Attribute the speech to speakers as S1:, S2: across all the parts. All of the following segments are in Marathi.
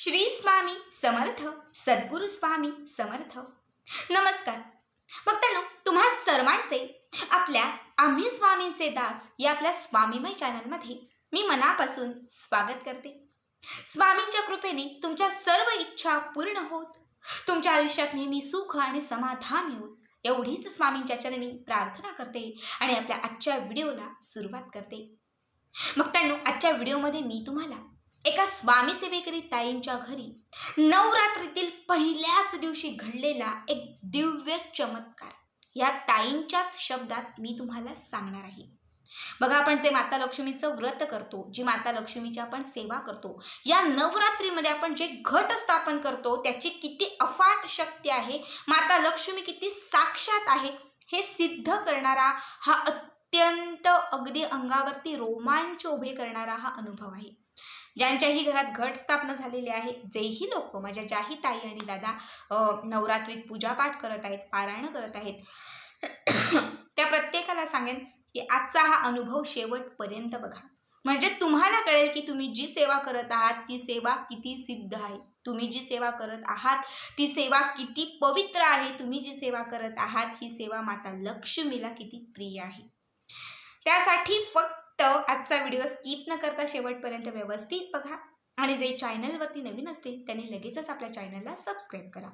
S1: श्री स्वामी समर्थ सद्गुरु स्वामी समर्थ. नमस्कार. भक्तांनो तुम्हा सर्वांचे आपल्या आम्ही स्वामींचे दास या आपल्या स्वामीमय चॅनलमध्ये मी मनापासून स्वागत करते. स्वामींच्या कृपेने तुमच्या सर्व इच्छा पूर्ण होत. तुमच्या आयुष्यात नेहमी सुख आणि समाधान येऊन एवढीच स्वामींच्या चरणी प्रार्थना करते आणि आपल्या आजच्या व्हिडिओला सुरुवात करते. भक्तांनो आजच्या व्हिडिओमध्ये मी तुम्हाला एका स्वामी सेवेकरी ताईंच्या घरी नवरात्रीतील पहिल्याच दिवशी घडलेला एक दिव्य चमत्कार. या ताईंच्याच शब्दात मी तुम्हाला सांगणार आहे. बघा आपण जे माता लक्ष्मीचं व्रत करतो जी माता लक्ष्मीची आपण सेवा करतो या नवरात्रीमध्ये आपण जे घट स्थापन करतो त्याची किती अफाट शक्ती आहे माता लक्ष्मी किती साक्षात आहे हे सिद्ध करणारा हा अत्यंत अगदी अंगावरती रोमांच उभे करणारा हा अनुभव आहे. ज्यांच्याही घरात घट स्थापना झालेली आहे जेही लोक माझ्या ज्याही ताई आणि दादा नवरात्रीत पूजापाठ करत आहेत पारायण करत आहेत त्या प्रत्येकाला सांगेन की आजचा हा अनुभव शेवटपर्यंत बघा. म्हणजे तुम्हाला कळेल की तुम्ही जी सेवा करत आहात ती सेवा किती सिद्ध आहे. तुम्ही जी सेवा करत आहात ती सेवा किती पवित्र आहे. तुम्ही जी सेवा करत आहात ही सेवा माता लक्ष्मीला किती प्रिय आहे. त्यासाठी फक्त तर आजचा व्हिडिओ स्किप न करता शेवटपर्यंत व्यवस्थित बघा. आणि जे चॅनलवरती नवीन असतील त्यांनी लगेचच आपल्या चॅनलला सबस्क्राईब करा.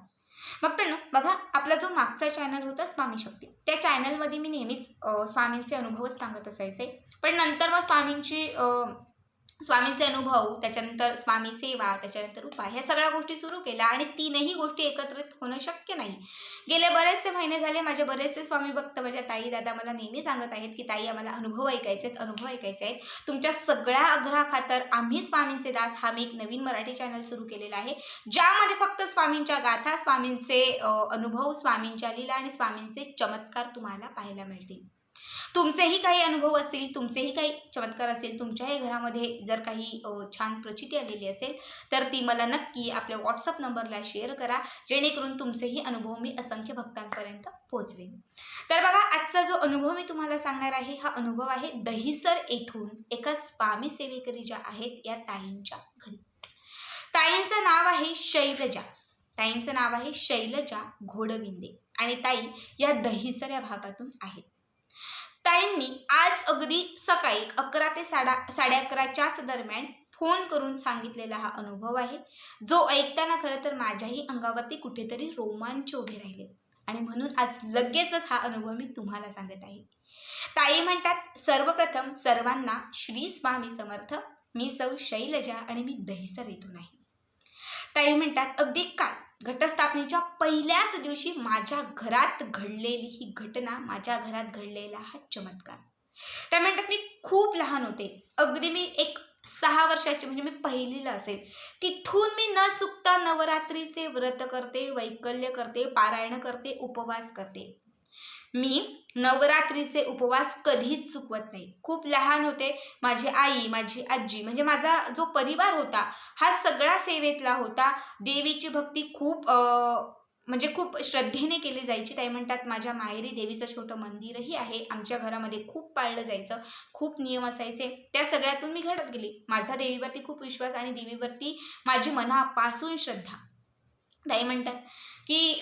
S1: मग तर ना बघा आपला जो मागचा चॅनल होता स्वामी शक्ती. त्या चॅनलमध्ये मी नेहमीच स्वामींचे अनुभवच सांगत असायचे. पण नंतर मग स्वामींची स्वामींचे अनुभव त्याच्यानंतर स्वामी सेवा त्याच्यानंतर उपाय ह्या सगळ्या गोष्टी सुरू केल्या आणि तीनही गोष्टी एकत्रित होणं शक्य नाही. गेले बरेचसे महिने झाले माझे बरेचसे स्वामी भक्त माझ्या ताई दादा मला नेहमी सांगत आहेत की ताई आम्हाला अनुभव ऐकायचे आहेत अनुभव ऐकायचे आहेत. तुमच्या सगळ्या आग्रहाखातर आम्ही स्वामींचे दास हा मी एक नवीन मराठी चॅनल सुरू केलेला आहे ज्यामध्ये फक्त स्वामींच्या गाथा स्वामींचे अनुभव स्वामींच्या लीला आणि स्वामींचे चमत्कार तुम्हाला पाहायला मिळतील. तुमचेही काही अनुभव असतील तुमचेही काही चमत्कार असतील तुमच्याही घरामध्ये जर काही छान प्रचिती आलेली असेल तर ती मला नक्की आपल्या व्हॉट्सअप नंबरला शेअर करा जेणेकरून तुमचेही अनुभव मी असंख्य भक्तांपर्यंत पोहोचवेन. तर बघा आजचा जो अनुभव मी तुम्हाला सांगणार आहे हा अनुभव आहे दहिसर येथून एका स्वामी सेवेकरी ज्या आहेत या ताईंच्या घरी. ताईंचं नाव आहे शैलजा. ताईंचं नाव आहे शैलजा घोडविंदे. आणि ताई या दहिसर या भागातून आहेत. ताईंनी आज अगदी सकाळी अकरा ते साडा साडे अकराच्याच दरम्यान फोन करून सांगितलेला हा अनुभव आहे. जो ऐकताना खरं तर माझ्याही अंगावरती कुठेतरी रोमांच उभे राहिले. आणि म्हणून आज लगेचच हा अनुभव मी तुम्हाला सांगत आहे. ताई म्हणतात सर्वप्रथम सर्वांना श्री स्वामी समर्थ. मी सौ शैलजा आणि मी दहिसर येथून आहे ताई म्हणतात अगदी काल घटस्थापनेच्या पहिल्याच दिवशी माझ्या घरात घडलेली ही घटना माझ्या घरात घडलेला हा चमत्कार. त्या म्हणतात मी खूप लहान होते. अगदी मी एक सहा वर्षाची म्हणजे मी पहिलीला असेल. तिथून मी न चुकता नवरात्रीचे व्रत करते वैकल्य करते पारायण करते उपवास करते. मी नवरात्रीचे उपवास कधीच चुकवत नाही. खूप लहान होते माझी आई माझी आजी म्हणजे माझा जो परिवार होता हा सगळा सेवेतला होता. देवीची भक्ती खूप म्हणजे खूप श्रद्धेने केली जायची. ताई म्हणतात माझ्या माहेरी देवीचं छोटं मंदिरही आहे. आमच्या घरामध्ये खूप पाळलं जायचं खूप नियम असायचे. त्या सगळ्यातून मी घडत गेली. माझा देवीवरती खूप विश्वास आणि देवीवरती माझी मनापासून श्रद्धा. ताई म्हणतात की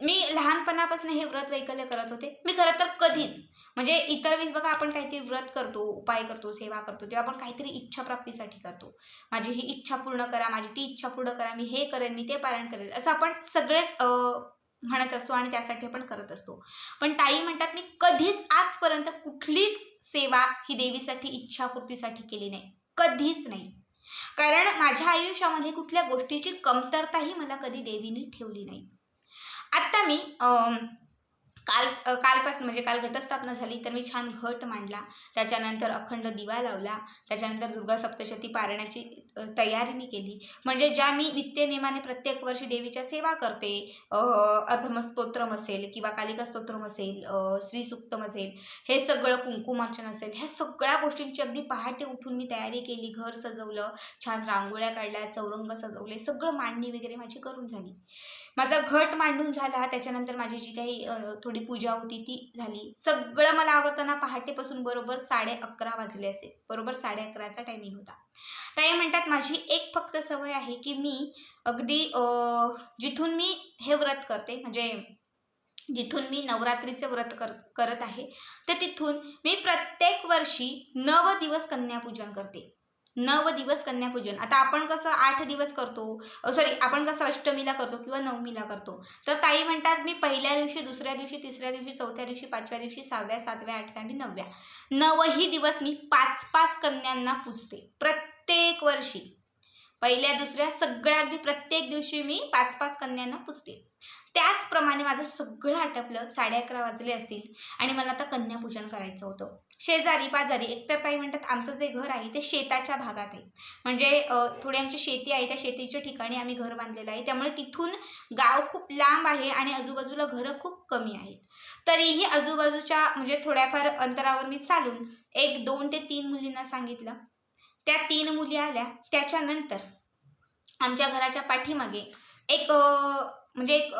S1: मी लहानपणापासून हे व्रत वैकल्य करत होते. मी खरं तर कधीच म्हणजे इतर वेळेस बघा आपण काहीतरी व्रत करतो उपाय करतो सेवा करतो तेव्हा आपण काहीतरी इच्छा प्राप्तीसाठी करतो. माझी ही इच्छा पूर्ण करा माझी ती इच्छा पूर्ण करा मी हे करेन मी ते पारायण करेन असं आपण सगळेच म्हणत असतो आणि त्यासाठी आपण करत असतो. पण ताई म्हणतात मी कधीच आजपर्यंत कुठलीच सेवा ही देवीसाठी इच्छापूर्तीसाठी केली नाही. कधीच नाही. कारण माझ्या आयुष्यामध्ये कुठल्या गोष्टीची कमतरताही मला कधी देवीने ठेवली नाही. आत्ता मी काल कालपासून म्हणजे काल घटस्थापना झाली तर मी छान घट मांडला. त्याच्यानंतर अखंड दिवा लावला. त्याच्यानंतर दुर्गा सप्तशती पारण्याची तयारी मी केली. म्हणजे ज्या मी नित्यनेमाने प्रत्येक वर्षी देवीच्या सेवा करते अ, अर्धमस्तोत्रम असेल किंवा कालिका स्तोत्रम असेल श्रीसुक्तम असेल हे सगळं कुंकुमार्चन असेल ह्या सगळ्या गोष्टींची अगदी पहाटे उठून मी तयारी केली घर सजवलं छान रांगोळ्या काढल्या चौरंग सजवले सगळं मांडणी वगैरे माझी करून झाली. माझा घट मांडून झाला. त्याच्यानंतर माझी जी काही थोडी पूजा होती ती झाली. सगळं मला आवडताना पहाटेपासून बरोबर साडे अकरा वाजले असेल. बरोबर साडे अकराचा टायमिंग होता. ताई म्हणतात माझी एक फक्त सवय आहे की मी अगदी जिथून मी हे व्रत करते म्हणजे जिथून मी नवरात्रीचे व्रत कर करत आहे तर तिथून मी प्रत्येक वर्षी नव दिवस कन्यापूजन करते. नव दिवस कन्यापूजन. आता आपण कसं आठ दिवस करतो सॉरी आपण कसं अष्टमीला करतो किंवा नवमीला करतो. तर ताई म्हणतात मी पहिल्या दिवशी दुसऱ्या दिवशी तिसऱ्या दिवशी चौथ्या दिवशी पाचव्या दिवशी सहाव्या सातव्या आठव्या आणि नवव्या. नवही दिवस मी पाच पाच कन्यांना पूजते. प्रत्येक वर्षी. पहिल्या दुसऱ्या सगळ्या अगदी प्रत्येक दिवशी मी पाच पाच कन्यांना पुजते. त्याचप्रमाणे माझं सगळं आटपलं साडे अकरा वाजले असतील आणि मला आता कन्यापूजन करायचं होतं. शेजारी पाजारी एकतर काही म्हणतात आमचं जे घर आहे ते शेताच्या भागात आहे. म्हणजे थोडी आमची शेती आहे त्या शेतीच्या ठिकाणी आम्ही घर बांधलेलं आहे. त्यामुळे तिथून गाव खूप लांब आहे आणि आजूबाजूला घरं खूप कमी आहेत. तरीही आजूबाजूच्या म्हणजे थोड्याफार अंतरावर मी चालून एक दोन ते तीन मुलींना सांगितलं त्या तीन मुली आल्या. त्याच्यानंतर आमच्या घराच्या पाठीमागे एक म्हणजे एक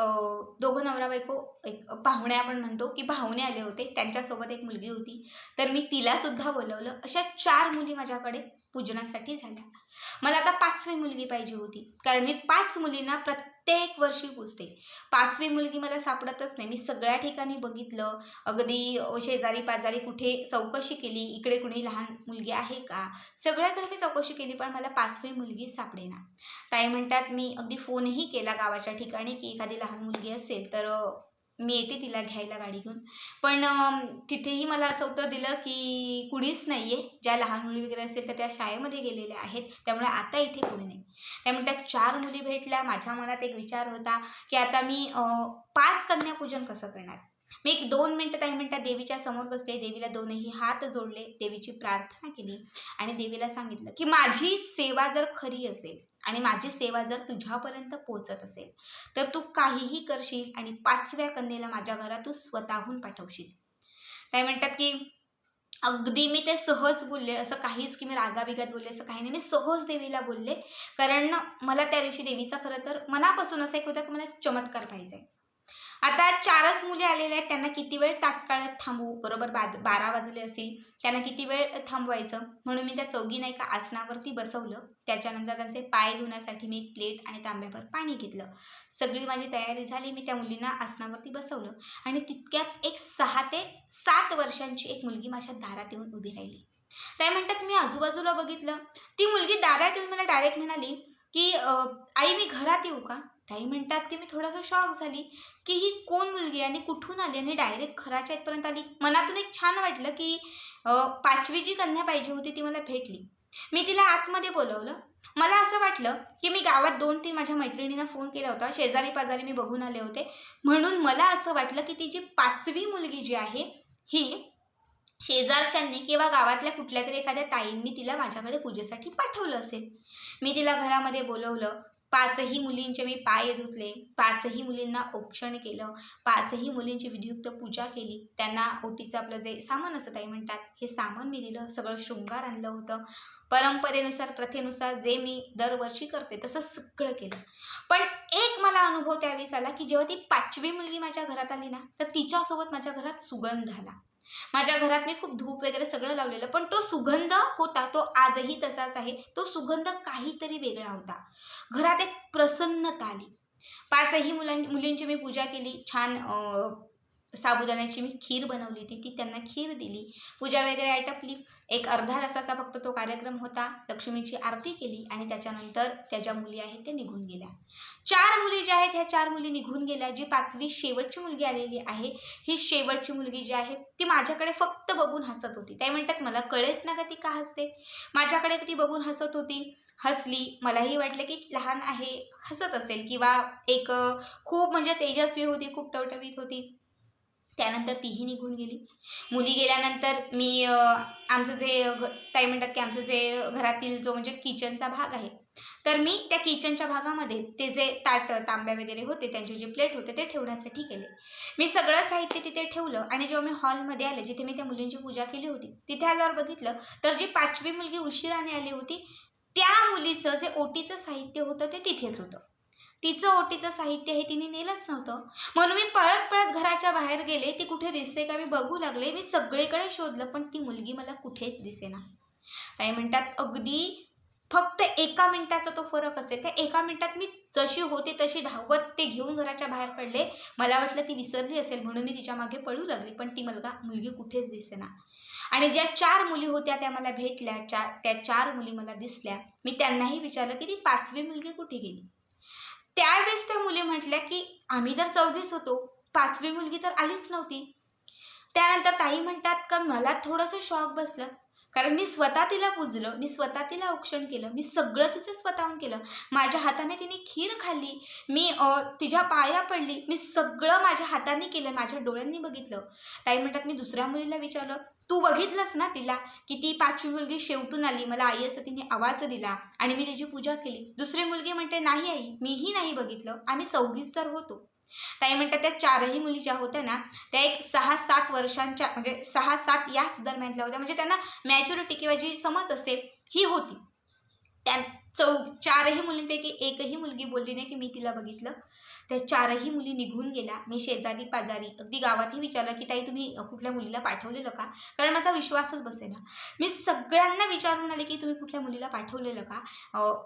S1: दोघं नवरा बायको एक पाहुणे आपण म्हणतो की पाहुणे आले होते. त्यांच्यासोबत एक मुलगी होती. तर मी तिला सुद्धा बोलवलं. अशा चार मुली माझ्याकडे पूजनासाठी झाल्या. मला आता पाचवी मुलगी पाहिजे होती. कारण मी पाच मुलींना प्रत्येक वर्षी पुसते. पाचवी मुलगी मला सापडतच नाही. मी सगळ्या ठिकाणी बघितलं. अगदी शेजारी पाजारी कुठे चौकशी केली इकडे कुणी लहान मुलगी आहे का? सगळ्याकडे मी चौकशी केली पण मला पाचवी मुलगी सापडेना. ताई म्हणतात मी अगदी फोनही केला गावाच्या ठिकाणी की एखादी लहान मुलगी असेल तर मी येते तिला घ्यायला गाडी घेऊन. पण तिथेही मला असं उत्तर दिलं की कुणीच नाही आहे ज्या लहान मुली वगैरे असेल तर त्या शाळेमध्ये गेलेल्या आहेत. त्यामुळे आता इथे कोणी नाही. त्या चार मुली भेटल्या. माझ्या मनात एक विचार होता की आता मी पाच कन्यापूजन कसं करणार? मी एक दोन मिनटं काही मिनटात देवीच्या समोर बसले. देवीला दोनही हात जोडले. देवीची प्रार्थना केली. आणि देवीला सांगितलं की माझी सेवा जर खरी असेल आणि माझी सेवा जर तुझ्यापर्यंत पोहोचत असेल तर तू काहीही करशील आणि पाचव्या कन्येला माझ्या घरात तू स्वतःहून पाठवशील. काय म्हणतात की अगदी मी ते सहज बोलले असं काहीच की मी रागाबिगात बोलले असं काही नाही. मी सहज देवीला बोलले कारण मला त्या दिवशी देवीचा खरं तर मनापासून असं एक होतं की मला एक चमत्कार पाहिजे. आता चारच मुली आलेल्या आहेत त्यांना किती वेळ तात्काळ थांबवू? बरोबर बाद बारा वाजले असतील त्यांना किती वेळ थांबवायचं? म्हणून मी त्या चौघी नाही का आसनावरती बसवलं. त्याच्यानंतर त्यांचे पाय धुण्यासाठी मी एक प्लेट आणि तांब्याभर पाणी घेतलं. सगळी माझी तयारी झाली मी त्या मुलींना आसनावरती बसवलं. आणि तितक्यात एक सहा ते सात वर्षांची एक मुलगी माझ्या दारात येऊन उभी राहिली. त्या म्हणतात मी आजूबाजूला बघितलं. ती मुलगी दारात येऊन मला डायरेक्ट म्हणाली की आई मी घरात येऊ का? ताई म्हणतात की मी थोडासा शॉक झाली. की ही कोण मुलगी आणि कुठून आली आणि डायरेक्ट घराच्या इथपर्यंत आली? मनातून एक छान वाटलं की पाचवी जी कन्या पाहिजे होती ती मला भेटली. मी तिला आतमध्ये बोलवलं. मला असं वाटलं की मी गावात दोन तीन माझ्या मैत्रिणींना फोन केला होता. शेजारी पाजारी मी बघून आले होते. म्हणून मला असं वाटलं की ती जी पाचवी मुलगी जी आहे ही शेजारच्यांनी किंवा गावातल्या कुठल्या तरी एखाद्या ताईंनी तिला माझ्याकडे पूजेसाठी पाठवलं असेल. मी तिला घरामध्ये बोलवलं. पाचही मुलींचे मी पाय धुतले पाचही मुलींना औक्षण केलं पाचही मुलींची विधियुक्त पूजा केली. त्यांना ओटीचं आपलं जे सामान असं ताई म्हणतात हे सामान मी दिलं सगळं शृंगार आणलं होतं. परंपरेनुसार प्रथेनुसार जे मी दरवर्षी करते तसं सगळं केलं. पण एक मला अनुभव त्यावेळेस आला की जेव्हा ती पाचवी मुलगी माझ्या घरात आली ना तर तिच्यासोबत माझ्या घरात सुगंध आला. माझ्या घरात मी खूप धूप वगैरे सगळं लावलेलं पण तो सुगंध होता तो आजही तसाच आहे. तो सुगंध काहीतरी वेगळा होता. घरात एक प्रसन्नता आली. पाचही मुलां मुलींची मी पूजा केली. छान साबुदाण्याची मी खीर बनवली होती ती त्यांना खीर दिली. पूजा वगैरे आटपली. एक अर्धा तासाचा फक्त तो कार्यक्रम होता. लक्ष्मीची आरती केली आणि त्याच्यानंतर त्या ज्या मुली आहेत त्या निघून गेल्या. चार मुली ज्या आहेत ह्या चार मुली निघून गेल्या. जी पाचवी शेवटची मुलगी आलेली आहे ही शेवटची मुलगी जी आहे ती माझ्याकडे फक्त बघून हसत होती. त्या म्हणतात मला कळेच ना का ती का हसते. माझ्याकडे ती बघून हसत होती. हसली. मलाही वाटलं की लहान आहे हसत असेल किंवा एक खूप म्हणजे तेजस्वी होती खूप टवटवीत होती. त्यानंतर तीही निघून गेली. मुली गेल्यानंतर मी आमचं जे ताई म्हणतात की आमचं जे घरातील जो म्हणजे किचनचा भाग आहे तर मी त्या किचनच्या भागामध्ये ते जे ताट तांब्या वगैरे होते त्यांचे जे प्लेट होते ते ठेवण्यासाठी केले मी सगळं साहित्य तिथे ठेवलं आणि जेव्हा मी हॉलमध्ये आले जिथे मी त्या मुलींची पूजा केली होती तिथे आल्यावर बघितलं तर जी पाचवी मुलगी उशिराने आली होती त्या मुलीचं जे ओटीचं साहित्य होतं ते तिथेच होतं. तिचं ओटीचं साहित्य हे तिने नेलंच नव्हतं. म्हणून मी पळत पळत घराच्या बाहेर गेले. ती कुठे दिसते का मी बघू लागले. मी सगळीकडे शोधलं पण ती मुलगी मला कुठेच दिसेना. ताई म्हणतात अगदी फक्त एका मिनिटाचा तो फरक असेल. त्या एका मिनिटात मी जशी होते तशी धावत ते घेऊन घराच्या बाहेर पडले. मला वाटलं ती विसरली असेल म्हणून मी तिच्यामागे पळू लागली पण ती मुलगा मुलगी कुठेच दिसेना. आणि ज्या चार मुली होत्या त्या मला भेटल्या चार त्या चार मुली मला दिसल्या. मी त्यांनाही विचारलं की ती पाचवी मुलगी कुठे गेली? त्यावेळेस त्या मुली म्हटल्या की आम्ही तर चौघीच होतो. पाचवी मुलगी तर आलीच नव्हती. त्यानंतर ताई म्हणतात का मला थोडंसं शॉक बसलं. कारण मी स्वतः तिला पुजलं मी स्वतः तिला औक्षण केलं मी सगळं तिचं स्वतःहून केलं. माझ्या हाताने तिने खीर खाल्ली मी तिच्या पाया पडली मी सगळं माझ्या हाताने केलं माझ्या डोळ्यांनी बघितलं. ताई म्हणतात मी दुसऱ्या मुलीला विचारलं तू बघितलंस ना तिला? की ती पाचवी मुलगी शेवटून आली. मला आई असं तिने आवाज दिला आणि मी तिची पूजा केली. दुसरी मुलगी म्हणते नाही आई मीही नाही बघितलं. आम्ही चौघीच तर होतो. ताई म्हणतात त्या चारही मुली ज्या होत्या ना त्या एक सहा सात वर्षांच्या म्हणजे सहा सात याच दरम्यानल्या होत्या. म्हणजे त्यांना मॅच्युरिटी किंवा जी समज असते ही होती. त्या चौ चारही मुलींपैकी एकही मुलगी बोलली नाही की मी तिला बघितलं. त्या चारही मुली निघून गेल्या. मी शेजारी पाजारी. अगदी गावातही विचारलं की ताई तुम्ही कुठल्या मुलीला पाठवलेलं का? कारण माझा विश्वासच बसेना. मी सगळ्यांना विचारून आले की तुम्ही कुठल्या मुलीला पाठवलेलं का?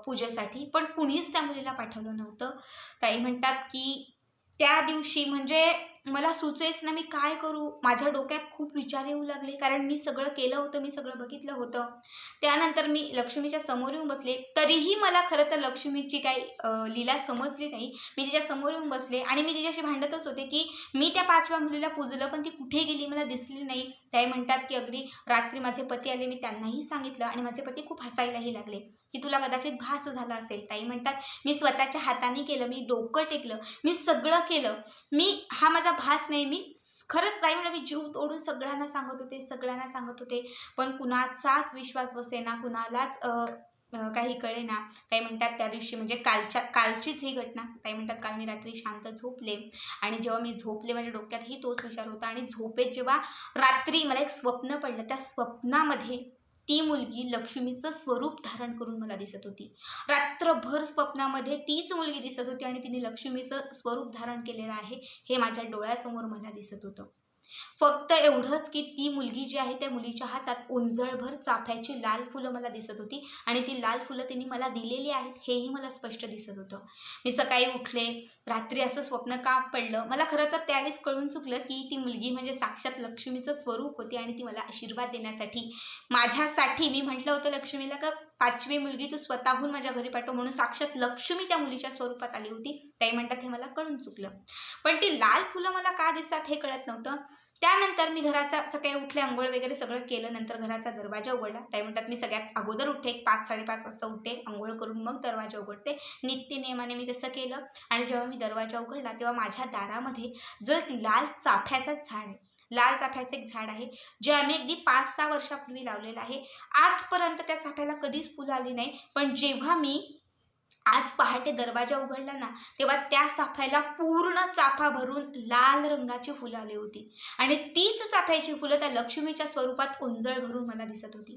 S1: पूजेसाठी. पण कुणीच त्या मुलीला पाठवलं नव्हतं. ताई म्हणतात की त्या दिवशी म्हणजे मला सुचेच ना मी काय करू? माझ्या डोक्यात खूप विचार येऊ लागले. कारण मी सगळं केलं होतं मी सगळं बघितलं होतं. त्यानंतर मी लक्ष्मीच्या समोर येऊन बसले. तरीही मला खरं तर लक्ष्मीची काही लीला समजली नाही. मी तिच्या समोर येऊन बसले आणि मी तिच्याशी भांडतच होते की मी त्या पाचव्या मुलीला पूजलं पण ती कुठे गेली मला दिसली नाही. त्याही म्हणतात की अगदी रात्री माझे पती आले मी त्यांनाही सांगितलं आणि माझे पती खूप हसायलाही लागले की तुला कदाचित भास झाला असेल. ताई म्हणतात मी स्वतःच्या हाताने केलं मी डोकं टेकलं मी सगळं केलं. मी हा माझा भास नाही. मी खरंच ताई म्हणलं मी जीव तोडून सगळ्यांना सांगत होते सगळ्यांना सांगत होते. पण कुणाचाच विश्वास बसेना कुणालाच अ, अ, काही कळेना. ताई म्हणतात त्या दिवशी म्हणजे कालच्या कालचीच ही घटना. ताई म्हणतात काल मी रात्री शांत झोपले. आणि जेव्हा मी झोपले माझ्या डोक्यातही तोच विचार होता. आणि झोपेत जेव्हा रात्री मला एक स्वप्न पडलं त्या स्वप्नामध्ये ती मुलगी लक्ष्मीचं स्वरूप धारण करून मला दिसत होती. रात्रभर स्वप्नामध्ये तीच मुलगी दिसत होती आणि तिने लक्ष्मीचं स्वरूप धारण केलेलं आहे हे माझ्या डोळ्यासमोर मला दिसत होतं. फक्त एवढंच की ती मुलगी जी आहे त्या मुलीच्या हातात उंजळभर चाफ्याची लाल फुलं मला दिसत होती आणि ती लाल फुलं तिने मला दिलेली आहेत हेही मला स्पष्ट दिसत होतं. मी सकाळी उठले रात्री असं स्वप्न का पडलं? मला खरं तर त्यावेळेस कळून चुकलं की ती मुलगी म्हणजे साक्षात लक्ष्मीचं स्वरूप होती आणि ती मला आशीर्वाद देण्यासाठी माझ्यासाठी मी म्हटलं होतं लक्ष्मीला का पाचवी मुलगी तू स्वतःहून माझ्या घरी पाठव म्हणून साक्षात लक्ष्मी त्या मुलीच्या स्वरूपात आली होती. ताई म्हणतात हे मला कळून चुकलं. पण ती लाल फुलं मला का दिसतात हे कळत नव्हतं. त्यानंतर मी घराचा सकाळी उठले आंघोळ वगैरे सगळं केलं नंतर घराचा दरवाजा उघडला. ताई म्हणतात मी सगळ्यात अगोदर उठे एक पाच साडेपाच वाजता उठते आंघोळ करून मग दरवाजा उघडते. नित्य नियमाने मी तसं केलं आणि जेव्हा मी दरवाजा उघडला तेव्हा माझ्या दारामध्ये जो एक लाल चाफ्याचा झाड आहे लाल चाफ्याचं एक झाड आहे जे आम्ही अगदी पाच सहा वर्षापूर्वी लावलेलं आहे. आजपर्यंत त्या चाफ्याला कधीच फुलं आली नाही पण जेव्हा मी आज पहाटे दरवाजा उघडला ना तेव्हा त्या चाफ्याला पूर्ण चाफा भरून लाल रंगाची फुलं आली होती. आणि तीच चाफ्याची फुलं त्या लक्ष्मीच्या स्वरूपात उंजळ भरून मला दिसत होती.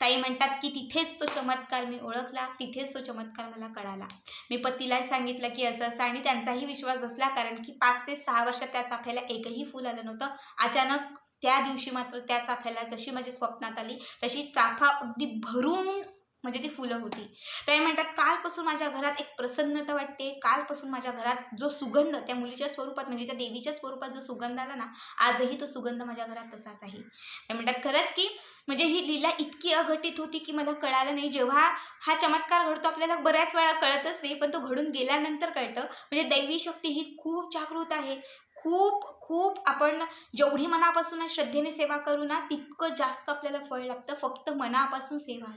S1: ताई म्हणतात की तिथेच तो चमत्कार मी ओळखला तिथेच तो चमत्कार मला कळाला. मी पतीला सांगितलं की असं असं आणि त्यांचाही विश्वास बसला कारण की पाच ते सहा वर्षात त्या चाफ्याला एकही फुल आलं नव्हतं. अचानक त्या दिवशी मात्र त्या चाफ्याला जशी माझ्या स्वप्नात आली तशी चाफा अगदी भरून म्हणजे ती फुलं होती. त्या म्हणतात कालपासून माझ्या घरात एक प्रसन्नता वाटते. कालपासून माझ्या घरात जो सुगंध त्या मुलीच्या स्वरूपात म्हणजे त्या देवीच्या स्वरूपात जो सुगंध आला ना आजही तो सुगंध माझ्या घरात तसाच आहे. ते म्हणतात खरंच की म्हणजे ही लीला इतकी अघटित होती की मला कळालं नाही. जेव्हा हा चमत्कार घडतो आपल्याला बऱ्याच वेळा कळतच नाही पण तो घडून गेल्यानंतर कळतं. म्हणजे दैवी शक्ती ही खूप जागृत आहे. खूप खूप आपण जेवढी मनापासून श्रद्धेने सेवा करू ना तितकं जास्त आपल्याला फळ लागतं. फक्त मनापासून सेवा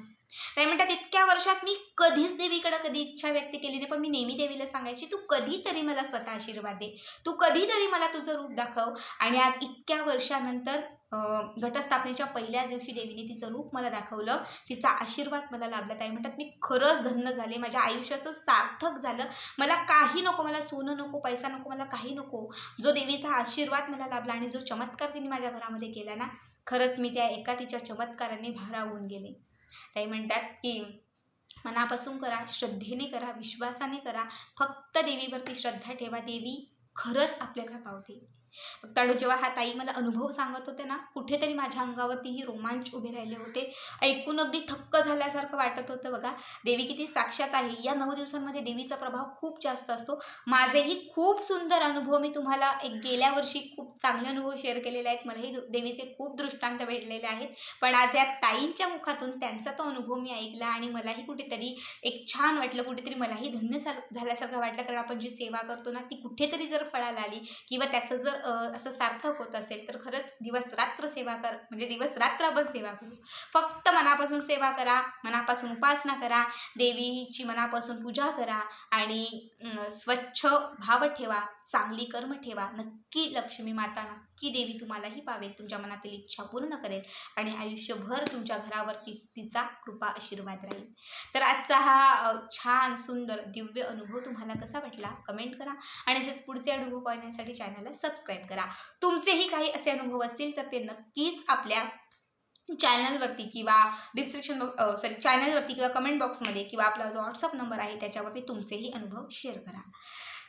S1: नाही म्हणतात इतक्या वर्षात मी कधीच देवीकडे कधी इच्छा व्यक्त केली नाही पण मी नेहमी देवीला सांगायची तू कधीतरी मला स्वतः आशीर्वाद दे. तू कधीतरी मला तुझं रूप दाखव. आणि आज इतक्या वर्षानंतर घटस्थापनेच्या पहिल्या दिवशी देवीने तिचं रूप मला दाखवलं. तिचा आशीर्वाद मला लाभला. ताई म्हणतात मी खरंच धन्य झाले. माझ्या आयुष्याचं सार्थक झालं. मला काही नको मला सोनं नको पैसा नको मला काही नको. जो देवीचा आशीर्वाद मला लाभला आणि जो चमत्कार तिने माझ्या घरामध्ये केला ना खरंच मी त्या एका तिच्या चमत्काराने भारावून गेले. ताई म्हणतात की मनापासून करा श्रद्धेने करा विश्वासाने करा. फक्त देवीवरती श्रद्धा ठेवा. देवी खरंच आपल्याला पावते. मित्रांनो जेव्हा हा ताई मला अनुभव सांगत होते ना कुठेतरी माझ्या अंगावरतीही रोमांच उभे राहिले होते. ऐकून अगदी थक्क झाल्यासारखं वाटत होतं बघा. देवी किती साक्षात आहे. या नऊ दिवसांमध्ये देवीचा प्रभाव खूप जास्त असतो. माझेही खूप सुंदर अनुभव मी तुम्हाला एक गेल्या वर्षी खूप चांगले अनुभव शेअर केलेले आहेत. मलाही देवीचे खूप दृष्टांत भेटलेले आहेत. पण आज या ताईंच्या मुखातून त्यांचा तो अनुभव मी ऐकला आणि मलाही कुठेतरी एक छान वाटलं. कुठेतरी मलाही धन्य झाल्यासारखं वाटलं. कारण आपण जी सेवा करतो ना ती कुठेतरी जर फळाला आली किंवा त्याचं जर असं सार्थक होत असेल तर खरंच दिवस रात्र सेवा कर म्हणजे दिवस रात्र आपण सेवा करू. फक्त मनापासून सेवा करा मनापासून उपासना करा देवीची मनापासून पूजा करा आणि स्वच्छ भाव ठेवा. चांगली कर्म ठेवा. नक्की लक्ष्मी माता नक्की देवी तुम्हालाही पावेल तुमच्या मनातील इच्छा पूर्ण करेल आणि आयुष्यभर तुमच्या घरावरती तिचा कृपा आशीर्वाद राहील. तर आजचा हा छान सुंदर दिव्य अनुभव तुम्हाला कसा वाटला? कमेंट करा आणि असेच पुढचे अनुभव पाहण्यासाठी चॅनलला सबस्क्राईब करा. तुमचेही काही असे अनुभव असतील तर ते नक्कीच आपल्या चॅनलवरती किंवा डिस्क्रिप्शन सॉरी चॅनलवरती किंवा कमेंट बॉक्समध्ये किंवा आपला जो व्हॉट्सअप नंबर आहे त्याच्यावरती तुमचेही अनुभव शेअर करा.